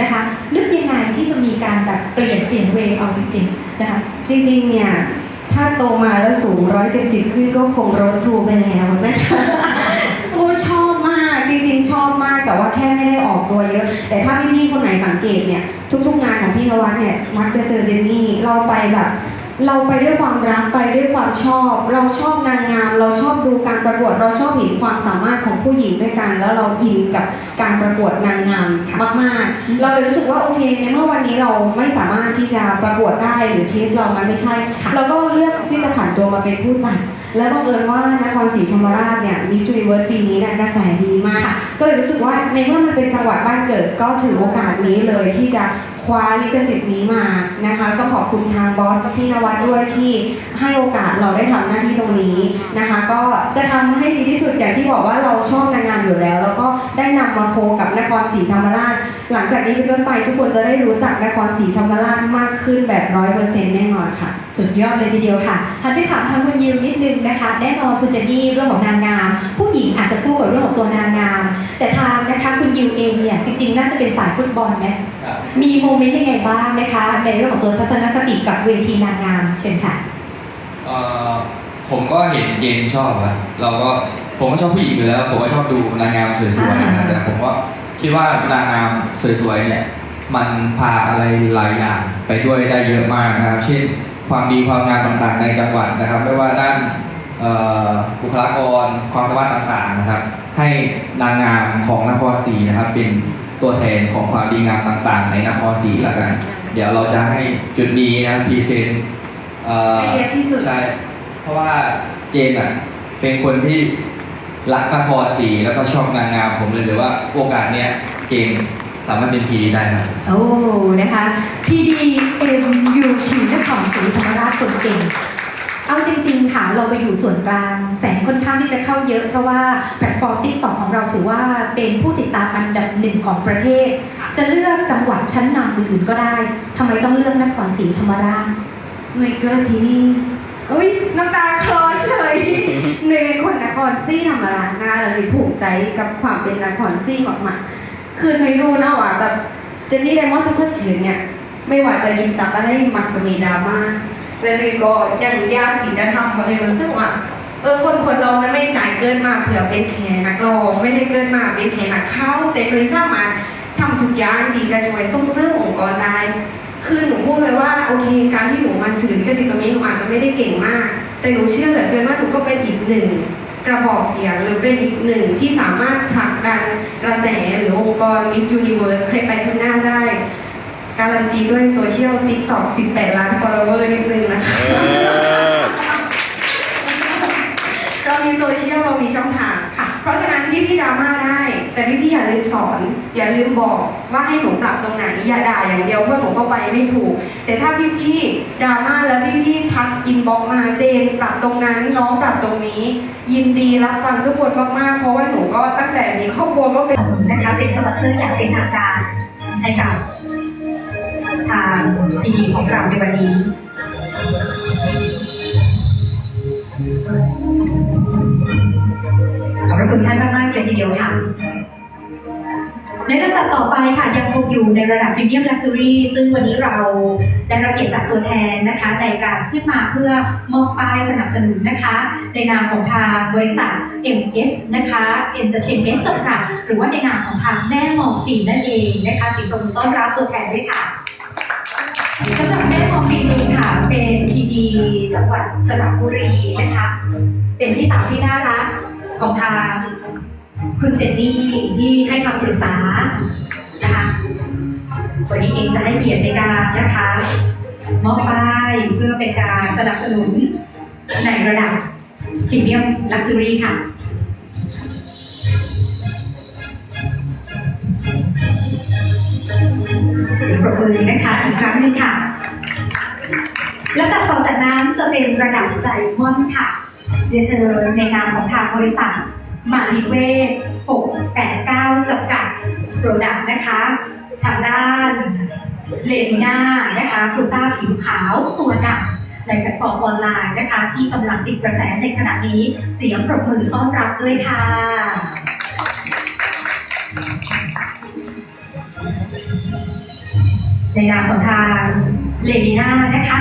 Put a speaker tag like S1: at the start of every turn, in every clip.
S1: นะคะนึกยังไงที่จะมีการแบบเปลี่ยนเปลี่ยนเวย์เอาจริงๆนะคะ
S2: จริงๆเนี่ยถ้าโตมาแล้วสูง 170 ขึ้นก็คงรถทูไปแล้วนะคะโอ้ชอบมากจริงๆ ชอบมากแต่ว่าแค่ไม่ได้ออกตัวเยอะ แต่ถ้าพี่ๆคนไหนสังเกตเนี่ย ทุกๆงานของพี่นวัดเนี่ยมักจะเจอเจนนี่เราไปแบบ เราไปด้วยความรักไปด้วยความชอบ เราชอบนางงาม เราชอบดูการประกวด เราชอบเห็นความสามารถของผู้หญิงด้วยกัน แล้วเราอินกับการประกวดนางงามมากๆ เราเลยรู้สึกว่าโอเคในเมื่อวันนี้เราไม่สามารถที่จะประกวดได้หรือเทสเรามันไม่ใช่
S1: ค่ะ
S2: เราก็เลือกที่จะผ่านตัวมาเป็นผู้จัดและบังเอิญว่านครศรีธรรมราชเนี่ยมิส s ูนิเวิร์สปีนี้เนี่ยกระแสดีมาก
S1: ค่ะ
S2: ก็เลยรู้สึกว่าในเมื่อมันเป็นจังหวัดบ้านเกิดก็ถือโอกาสนี้เลยที่จะ คว้าลิขสิทธิ์นี้มานะคะ ก็ขอบคุณทางบอสพี่นวัดด้วยที่ให้โอกาสเราได้ทำหน้าที่ตรงนี้นะคะ ก็จะทำให้ดีที่สุดอย่างที่บอกว่าเราชอบนางงามอยู่แล้ว แล้วก็ได้นำมาโคกับนครศรีธรรมราช หลังจากนี้เป็นต้นไปทุกคนจะได้รู้จักนครศรีธรรมราชมากขึ้นแบบร้อยเปอร์เซ็นต์แน่นอนค่ะ
S1: สุดยอดเลยทีเดียวค่ะทันไปถามทางคุณยิวนิดนึงนะคะ แน่นอนคุณเจนนี่เรื่องของนางงาม ผู้หญิงอาจจะคู่กับเรื่องของตัวนางงาม แต่ทางนะคะคุณยิวเองเนี่ยจริงๆ น่าจะเป็นสายฟุตบอลไหม
S3: ครับ
S1: มีโมเมนต์ยังไงบ้างนะคะ ในเรื่องของตัวทัศนคติกับเวทีนางงามเชิญค่ะ
S3: เอ่อผมก็เห็นเจนชอบครับเราก็ผมก็ชอบผู้หญิงอยู่แล้ว ผมก็ชอบดูนางงามสวยๆนะครับ
S1: อ่า
S3: แต่ผมก็คิดว่านางงามสวยๆเนี่ยมันพาอะไรหลายอย่างไปด้วยได้เยอะมากนะครับ เช่นความดีความงามต่างๆ ในจังหวัดนะครับ ไม่ว่าด้านเอ่อบุคลากรความสามารถต่างๆนะครับ ให้นางงามของนครศรีนะครับเป็น ตัวแทนของความดีงามต่างๆ ในนครศรีแล้วกัน เดี๋ยวเราจะให้จุดนี้นะพรีเซนต์เอ่อ
S2: ละเอียดที่สุด
S3: ใช่ เพราะว่าเจนอะเป็นคนที่รักนครศรีแล้วก็ชอบนางงามผมเลยถือว่าโอกาสเนี้ยเจนสามารถเป็นพีได้ครับ
S1: โอ้ นะคะ PDMUT นครศรีธรรมราชคนเก่ง เอาจริง ๆ ค่ะ เราไปอยู่ส่วนกลางแสงค่อน ข้างที่จะเข้าเยอะเพราะว่าแพลตฟอร์ม TikTok ของเราถือว่าเป็นผู้ติดตามอันดับหนึ่งของประเทศ จะเลือกจังหวัดชั้นนำอื่นๆก็ได้ทำไมต้องเลือกนครศรีธรรมราช
S2: หน่วยเกิดที่นี่อุ้ยน้ำตาคลอเฉยหน่วยเป็นคนนครซี่ธรรมราชนะคะแล้วหน่วยผูกใจกับความเป็นนครซี่มากๆคือหน่วยรู้นะว่าแบบเจนนี่ไดมอนด์ทัศเฉียนเนี่ยไม่ว่าจะยิบจับอะไรมักจะมีดราม่าและหน่วยก็ยังยากที่จะทำเพราะหน่วยรู้สึกว่า เออคนคนเรามันไม่จ่ายเกินมาเผื่อเป็นแค่นักร้องไม่ได้เกินมาเป็นแค่นักเข้าแต่หน่วยสามาทำทุกอย่างที่จะช่วยส่งเสริมองค์กรได้คือหนูพูดเลยว่าโอเค การที่หนูมาถือลิขสิทธิ์ตรงนี้หนูอาจจะไม่ได้เก่งมาก แต่หนูเชื่อเหลือเกินว่าหนูก็เป็นอีกหนึ่งกระบอกเสียงหรือเป็นอีกหนึ่งที่สามารถผลักดันกระแสหรือองค์กร Miss Universe ให้ไปข้างหน้าได้ การันตีด้วยโซเชียล TikTok 18 ล้าน follower นิดนึงนะคะามีโซเชียลเรามีช่องทางค่ะ เพราะฉะนั้นพี่พี่ดราม่าได้ แต่พี่พี่อย่าลืมสอน อย่าลืมบอกว่าให้หนูปรับตรงไหนอย่าด่าอย่างเดียวเพราะหนูก็ไปไม่ถูก แต่ถ้าพี่พี่ดราม่าแล้วพี่พี่ทักอินบอกมาเจน ปรับตรงนั้นน้องปรับตรงนี้ ยินดีรับฟังทุกคนมากๆ เพราะว่าหนูก็ตั้งแต่มีครอบครัวก็เป็น
S1: นะคะเป็นสปอนเซอร์อย่างเป็นทางการให้กับทางพีดีของเราในวันนี้ คุณท่านมากๆเลยทีเดียวค่ะในระดับต่อไปค่ะยังคงอยู่ในระดับพรีเมียมลักซ์รี่ซึ่งวันนี้เราได้รับเกียรติจากตัวแทนนะคะ ในการขึ้นมาเพื่อมอบป้ายสนับสนุนนะคะ ในนามของทางบริษัท MS นะคะ Entertainment จำกัดหรือว่าในนามของทางแม่หมอฟินนั่นเองนะคะสิปรบมือต้อนรับตัวแทนด้วยค่ะสำหรับแม่หมอฟินเองค่ะเป็นทีดีจังหวัดสระบุรีนะคะ เป็นพี่สาวที่น่ารัก ของทางคุณเจนนี่ที่ให้คำปรึกษานะคะวันนี้เองจะให้เกียรติในการนะคะมอบป้ายเพื่อเป็นการสนับสนุนในระดับพรีเมียมลักซ์รี่ค่ะเสียงปรบมือนะคะอีกครั้งหนึงค่ะ และต่อจากนั้นจะเป็นระดับไดมอนด์ค่ะ เรียนเชิญในนามของทางบริษัทมารีเวท689จำกัดโปรดักต์นะคะ ทางด้านเลนหน้านะคะคุณต้าผิวขาวตัวดำในแพลตฟอร์มออนไลน์นะคะ ที่กำลังติดกระแสในขณะนี้ เสียงปรบมือต้อนรับด้วยค่ะ ในนามของทางเลนีน่านะคะ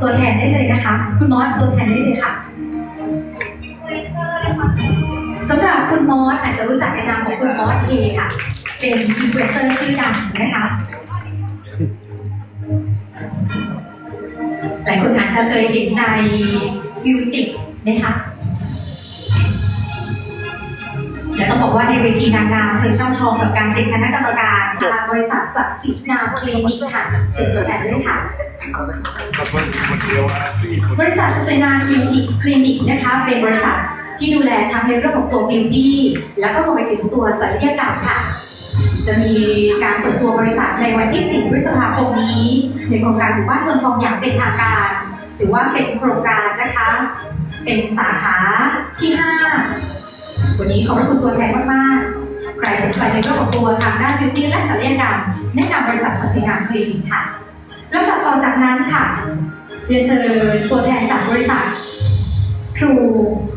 S1: ตัวแทนได้เลยนะคะ คุณมอสตัวแทนได้เลยค่ะ สำหรับคุณมอสอาจจะรู้จักในนามของคุณมอสเอค่ะ เป็นอินฟลูเอนเซอร์ชื่อดังนะคะหลายคนอาจจะเคยเห็นในมิวสิกไหมคะและต้องบอกว่าในเวทีนางงามเธอช่ำชองกับการเป็นคณะกรรมการทางบริษัทศักดิ์สิทธิ์นามคลินิกค่ะเชิญตัวแทนด้วยค่ะบริษัทเซนาคลินิกคลินิกนะคะเป็นบริษัท ที่ดูแลทั้งในเรื่องของตัวบิวตี้แล้วก็รวมไปถึงตัวศัลยกรรมค่ะ จะมีการเปิดตัวบริษัทในวันที่ 10 พฤษภาคมนี้ ในโครงการหมู่บ้านเมืองทองอย่างเป็นทางการ ถือว่าเป็นโครงการนะคะ เป็นสาขาที่ 5 วันนี้ขอบคุณตัวแทนมากๆ ใครสนใจในเรื่องของตัวทางด้านบิวตี้และศัลยกรรมแนะนำบริษัทสัสินาคลินิกค่ะแล้วต่อจากนั้นค่ะเรียนเชิญตัวแทนจากบริษัท True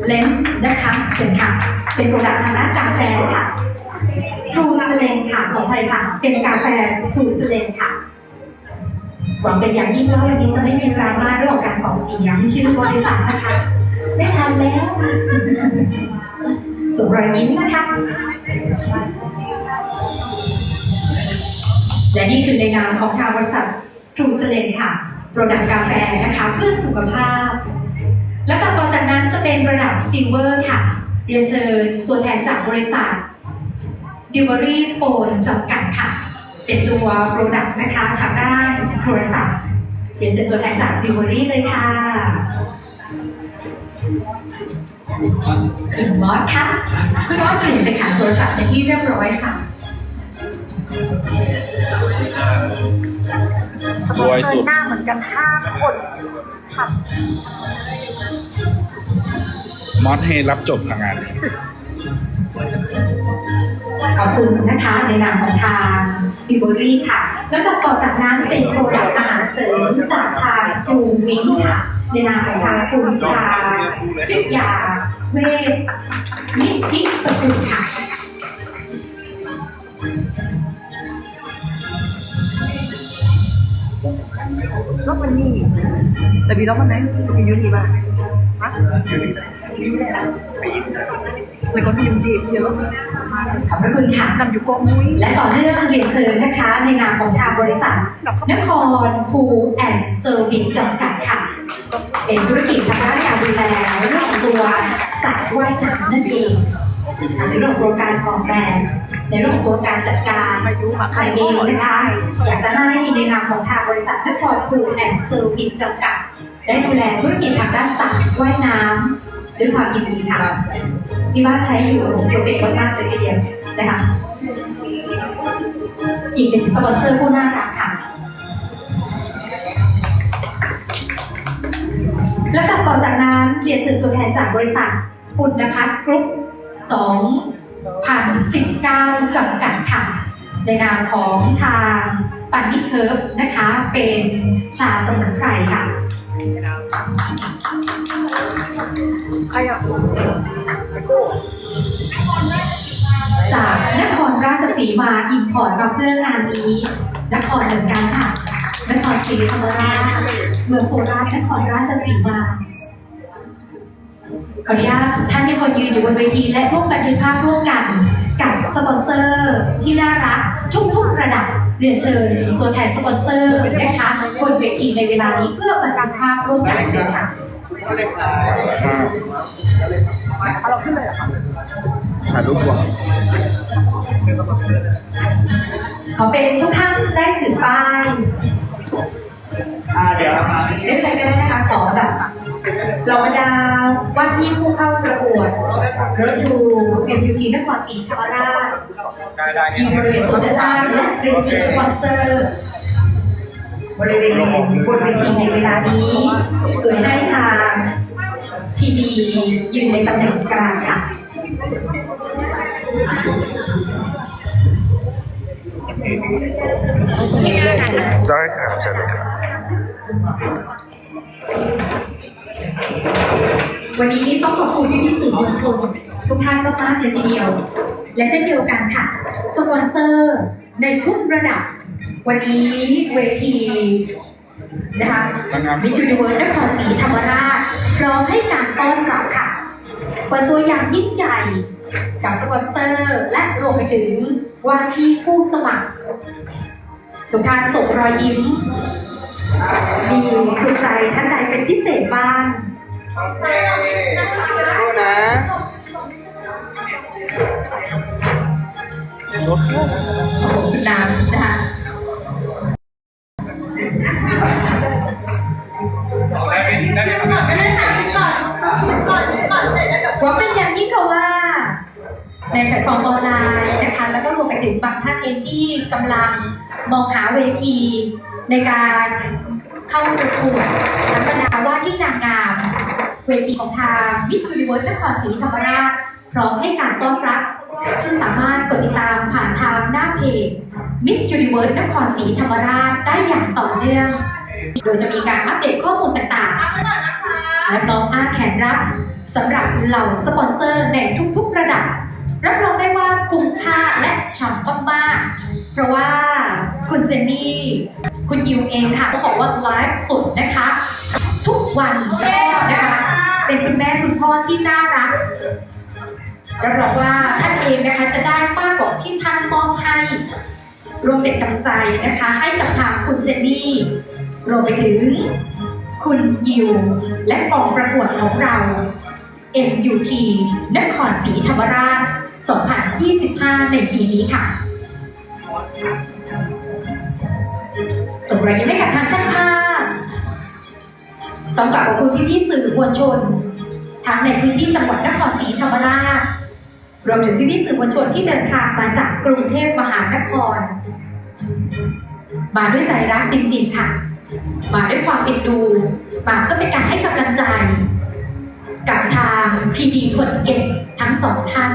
S1: Lens นะคะเชิญค่ะ เป็นโปรดักต์ทางด้านกาแฟค่ะ True s l e n ค่ะของไทยค่ะ เป็นกาแฟ True s l e n ค่ะหวังเป็นอย่างยิ่งว่าวันนี้จะไม่มีดราม่าเรื่องของการขอเสียงชื่อบริษัทนะคะ ไม่ทันแล้วส่งรอยยิ้มนะคะและนี่คือในนามของทางบริษัท True s l e n ค่ะโปรดักต์กาแฟนะคะเพื่อสุขภาพ และต่อจากนั้นจะเป็นระดับซิลเวอร์ค่ะ เรียนเชิญตัวแทนจากบริษัท d i v e r y Phone จำกัดค่ะ เป็นตัวโปรดักต์นะคะทางด้านโทรศัพท์เรียนเชิญตัวแทนจาก d i v e r y เลยค่ะคุณมอสค่ะคุณมอสเปลี่ยนไปขายโทรศัพท์เป็นที่เรียบร้อยค่ะ
S4: สปอนเซอร์หน้าเหมือนกันห้าคน ฉับ
S5: มอสให้รับจบทางงานนี้
S1: ขอบคุณนะคะในนามของทางบิวรี่ค่ะ แล้วต่อจากนั้นเป็นโปรดักต์อาหารเสริมจากทางยูมิงค่ะในนามของทางคุณชาคริยาเวทนิธิสกุลค่ะ
S4: รถมันนี่แต่มีรถมันไหนมียูนีบ้างฮะยูนีอะไรไปยิบแล้วก็มียูนีเยอะ
S1: ขอบพระคุณค่ะ
S4: นำอยู่กองมุ้ย
S1: และต่อเนื่องเรียนเชิญนะคะ ในนามของทางบริษัท นครฟูดแอนด์เซอร์วิสจำกัดค่ะ เป็นธุรกิจทางด้านการดูแลเรื่องของตัวสัตว์ว่ายน้ำนั่นเอง ในเรื่องของตัวการออกแบบ ในเรื่องของตัวการจัดการ
S4: พายุมา
S1: ใครเองนะคะ อยากจะให้ในนามของทางบริษัทนครฟูแอนด์เซอร์วิสจำกัด ได้ดูแลธุรกิจทางด้านสัตว์ว่ายน้ำด้วยความยินดีค่ะพี่ว่าใช้อยู่โปรเฟกต์มากเลยทีเดียวนะคะอีกหนึ่งสปอนเซอร์ผู้น่ารักค่ะและต่อจากนั้นเรียนเชิญตัวแทนจากบริษัทปุณพัฒน์กรุ๊ป 2019จำกัดค่ะ ในนามของทางปันนิเพิร์ฟนะคะ เป็นชาสมุนไพรค่ะ
S4: ใครอะไปโก้
S1: จากนครราชสีมาอินพอร์ตมาเพื่องานนี้ นครเหมือนกันค่ะ นครศรีธรรมราชเมืองโคราชนครราชสีมา ขออนุญาตท่านที่คนยืนอยู่บนเวทีและร่วมบันทึกภาพร่วมกันกับสปอนเซอร์ที่น่ารักทุกๆระดับเรียนเชิญตัวแทนสปอนเซอร์นะคะบนเวทีในเวลานี้เพื่อบันทึกภาพร่วมกันเชิญค่ะ
S4: เอาเราขึ้นเลยเหรอคะ
S3: ถ่ายรูปก่อน
S1: ขอเป็นทุกท่านได้ถือป้าย
S5: เดี๋ยว
S1: ไม่เป็นไรก็ได้นะคะขอแบบ เราบรรดาว่าที่ผู้เข้าประกวดรถทูเอ็มยูทีนครศรีธรรมราช
S5: ได้ได้
S1: อยู่บริเวณโซนด้านล่างและเรียนเชิสปอนเซอร์บริเวณบนเวทีในเวลานี้ โดยให้ทางพีดียืนในตำแหน่งกลางค่ะ
S5: ใช่ค่ะเชิญเลยครับ
S1: วันนี้ต้องขอบคุณพี่พี่ๆสื่อมวลชน ทุกท่านมากๆเลยทีเดียว และเช่นเดียวกันค่ะ สปอนเซอร์ในทุกระดับ วันนี้เวทีนะคะ
S5: นางงามส
S1: มิ
S5: วย
S1: ยูนิเวิร์สนครศรีธรรมราชพร้อมให้การต้อนรับค่ะ เปิดตัวอย่างยิ่งใหญ่กับสปอนเซอร์และรวมไปถึงว่าที่ผู้สมัคร ทุกท่านส่งรอยยิ้ม มีถูกใจท่านใดเป็นพิเศษบ้าง
S4: สู้นะ
S1: ขอบคุณน้ำนะคะหวังเป็นอย่างยิ่งค่ะว่า ในแพลตฟอร์มออนไลน์นะคะ แล้วก็รวมไปถึงบางท่านเองที่กำลังมองหาเวทีในการเข้าประกวดนักบรรดาว่าที่นางงาม เวทีของทางมิสยูนิเวิร์สนครศรีธรรมราชพร้อมให้การต้อนรับ ซึ่งสามารถกดติดตามผ่านทางหน้าเพจมิสยูนิเวิร์สนครศรีธรรมราชได้อย่างต่อเนื่อง โดยจะมีการอัปเดตข้อมูลต่างๆ และน้องอาแขนรับสำหรับเหล่าสปอนเซอร์ในทุกๆระดับ รับรองได้ว่าคุ้มค่าและฉ่ำมากๆเพราะว่าคุณเจนนี่ คุณยิวเองค่ะก็บอกว่าไลฟ์สดนะคะ ทุกวันแล้ว เป็นคุณแม่คุณพ่อที่น่ารักรับรองว่าท่านเองนะคะจะได้มากกว่าที่ท่านมอบให้รวมเป็นกำลังใจนะคะ ให้กับทางคุณเจนนี่รวมไปถึงคุณยิว และกองประกวดของเรา MUT นครศรีธรรมราช 2025 ในปีนี้ค่ะส่งรายยิ้มให้กับทางช่างภาพ ต้องกลับขอบคุณพี่ๆสื่อมวลชนทั้งในพื้นที่จังหวัดนครศรีธรรมราชรวมถึงพี่ๆสื่อมวลชนที่เดินทางมาจากกรุงเทพมหานคร มาด้วยใจรักจริงๆค่ะ มาด้วยความเอ็นดูมาเพื่อเป็นการให้กำลังใจ กับทางพีดีคนเก่งทั้งสองท่าน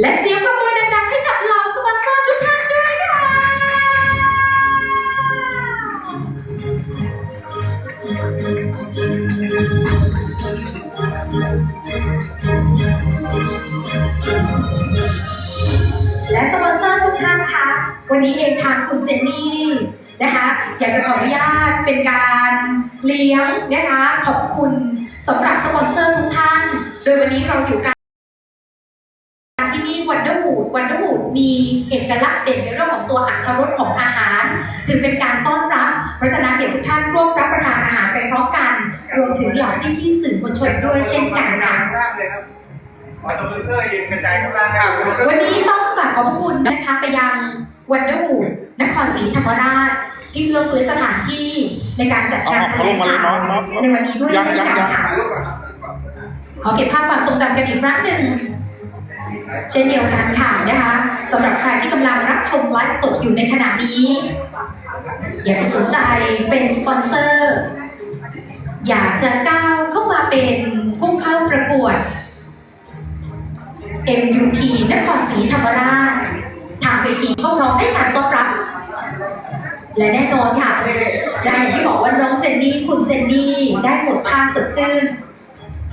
S1: และเสียงปรบมือ วันนี้เองทางคุณเจนนี่นะคะอยากจะขออนุญาตเป็นการเลี้ยงนะคะขอบคุณสำหรับสปอนเซอร์ทุกท่าน โดยวันนี้เราอยู่กันที่นี่วันเดอร์วูดวันเดอร์วูดมีเอกลักษณ์เด่นในเรื่องของตัวอัตรรสของอาหารถือเป็นการต้อนรับ เพราะฉะนั้นเดี๋ยวทุกท่านร่วมรับประทานอาหารไปพร้อมกัน รวมถึงเหล่าพี่ๆสื่อมวลชนด้วยเช่นกันค่ะวันนี้ต้องกราบขอบพระคุณนะคะไปยัง วันเดอร์วูดนครศรีธรรมราช ที่เอื้อเฟื้อสถานที่ในการจัดการ
S5: เอาเขาลงมาเลยเนาะเนาะ
S1: ในวันนี้ด้วย
S5: ยัง
S1: เช่น
S5: ยัง
S1: กั
S5: ยั
S1: น
S5: ง
S1: ค่ะขอเก็บภาพความทรงจำกันอีกครั้งหนึ่งเช่นเดียวกันค่ะนะคะสำหรับใครที่กำลังรับชมไลฟ์สดอยู่ในขณะนี้ อยากจะสนใจเป็นสปอนเซอร์ อยากจะก้าวเข้ามาเป็นผู้เข้าประกวด MUT นครศรีธรรมราช ทางเวทีก็พร้อมให้การต้อนรับ และแน่นอนค่ะได้อย่างที่บอกว่าน้องเจนนี่คุณเจนนี่ได้หมดท่าสดชื่น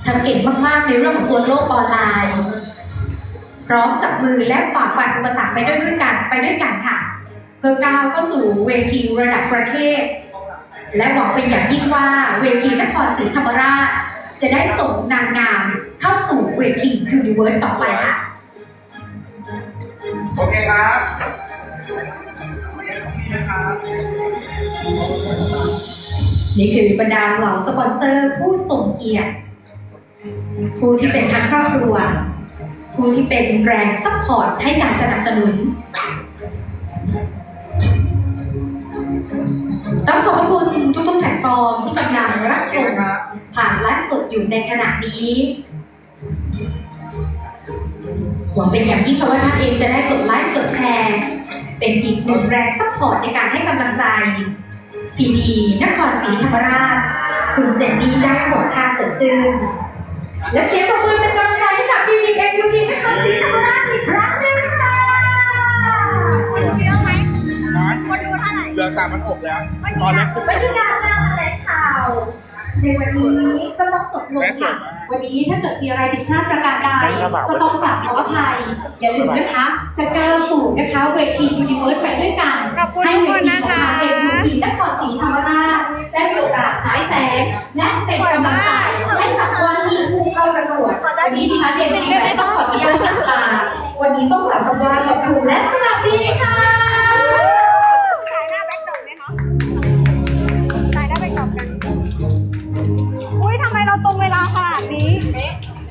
S1: เธอเก่งมากๆในเรื่องของตัวโลกออนไลน์พร้อมจับมือและฝ่าฟันอุปสรรคไปด้วยด้วยกันไปด้วยกันค่ะเพื่อก้าวเข้าสู่เวทีระดับประเทศ และหวังเป็นอย่างยิ่งว่าเวทีนครศรีธรรมราชจะได้ส่งนางงามเข้าสู่เวทียูนิเวิร์สต่อไป ค่ะ
S6: โอเคครับ
S1: นี่คือบรรดาเหล่าสปอนเซอร์ผู้ส่งเกียรติผู้ที่เป็นทั้งครอบครัว ผู้ที่เป็นแรงซัพพอร์ตให้การสนับสนุน ต้องขอบพระคุณทุกๆแพลตฟอร์มที่กำลังรับชมผ่านไลฟ์สดอยู่ในขณะนี้ หวังเป็นอย่างยิ่งค่ะว่าท่านเองจะได้กดไลค์กดแชร์ เป็นอีกหนึ่งแรงซัพพอร์ตในการให้กำลังใจพีดีนครศรีธรรมราช คุณเจนนี่ได้โหมดท่าสดชื่นและเสียงปรบมือเป็นกำลังใจให้กับพีดีเอ็มยูดีนครศรีธรรมราชอีกครั้งหนึ่งค่ะ
S5: เหลือสามพันหกแล้ว ตอนนี้
S1: บรรยากาศงานแถลงข่าวในวันนี้ก็ต้องจบลง
S5: และสว
S1: ค่ะ
S5: ยมาก
S1: วันนี้ถ้าเกิดมีอะไรผิดพลาดประการใดก็ต้องกราบขออภัย อย่าลืมนะคะ จะก้าวสู่นะคะเวทียูนิเวิร์สไปด้วยกัน
S2: ขอบคุณ
S1: ให้
S2: ทุก
S1: เว
S2: คน
S1: ที
S2: นะ
S1: ของ
S2: คะ
S1: เราเองอยู่ที่นครศรีธรรมราชได้มีโอกาสฉายแสง และเป็นกำลังใจให้กับวันที่ผู้เข้าประกวดวันนี้ดิฉันเอ็มซีแต้องขออนุญาตกล่าววันนี้ต้องกล่าวคำว่าขอบคุณและสวัสดีค่ะ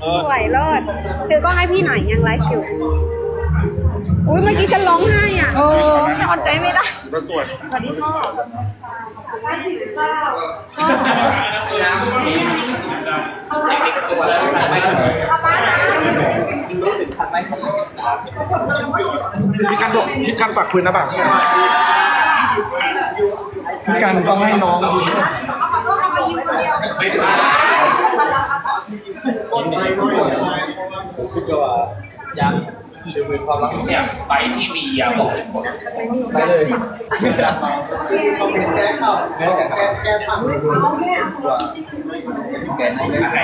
S2: สวยเลิศถือกล้องให้พี่หน่อยยังไลฟ์อยู่อุ้ยเมื่อกี้ฉันร้องไห้อะเออฉันอดใจไม่ได้
S5: ก็ส่วน
S2: สวัสดีพ่อ
S5: พี่กันบอกพี่กันฝากคืนนะบ่าว
S3: พี่กันต้องให้น้อง
S2: ขอโทษเอามายิ้มคนเดียว
S3: คือว่ายังหรือเป็นความรัก
S6: เนี่ยไปที่มีอะบอกเลยหมด
S3: ไปเลย
S7: แก้ข่าวแก้แก้ผัก
S3: แกนไ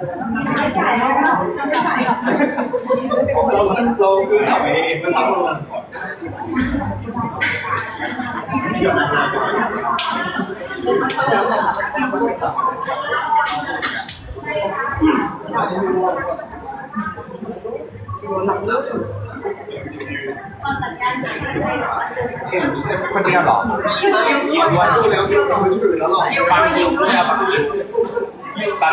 S3: ด้เลย
S6: อะไรอะ
S7: เราเราซื้อข่าวเองมันต้องลงเดี๋ยวนะ
S3: คนเดียวหรอ
S7: ไม่วันดูแล้วมีมือถือแล้วหรอ
S6: ฟังอยู่ด้วยอะฟัง